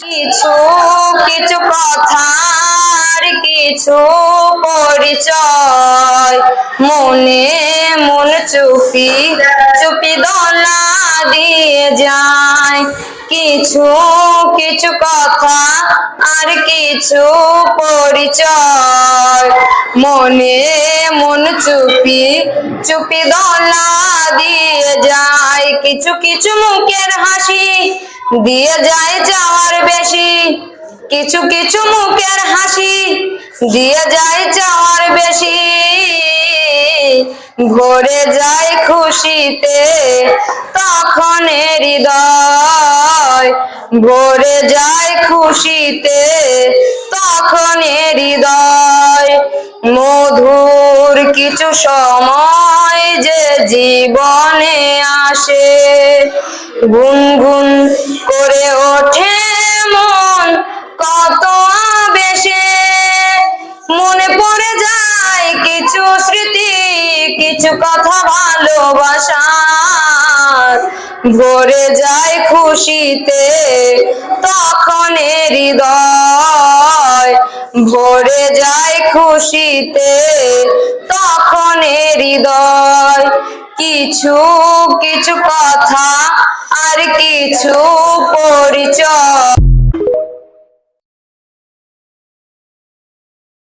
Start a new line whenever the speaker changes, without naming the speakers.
কিছু কিছু কথার কিছু পরিচয়। মনে, মন চুপি চুপি দোলা দিয়ে যায়। কিছু কিছু কথা আর কিছু পরিচয়। মনে, মন চুপি চুপি দোলা দিয়ে যায়। কিছু কিছু মুখের হাসি দিয়ে যায় যাওয়ার বেশি। কিছু কিছু মুখের হাসি দিয়ে যায় যাওয়ার বেশি। ভরে যায় খুশিতে তখন হৃদয়। ভরে যায় খুশিতে তখন হৃদয়। মধুর কিছু সময় যে জীবনে আসে গুনগুন করে ওঠে মন। কত বেশে মনে পড়ে যায় কিছু স্মৃতি, কিছু কথা ভালোবাসার। ভরে যায় খুশিতে তখন হৃদয়। ভরে যায় খুশিতে তখন হৃদয়। কিছু কিছু কথা আর কিছু পরিচয়।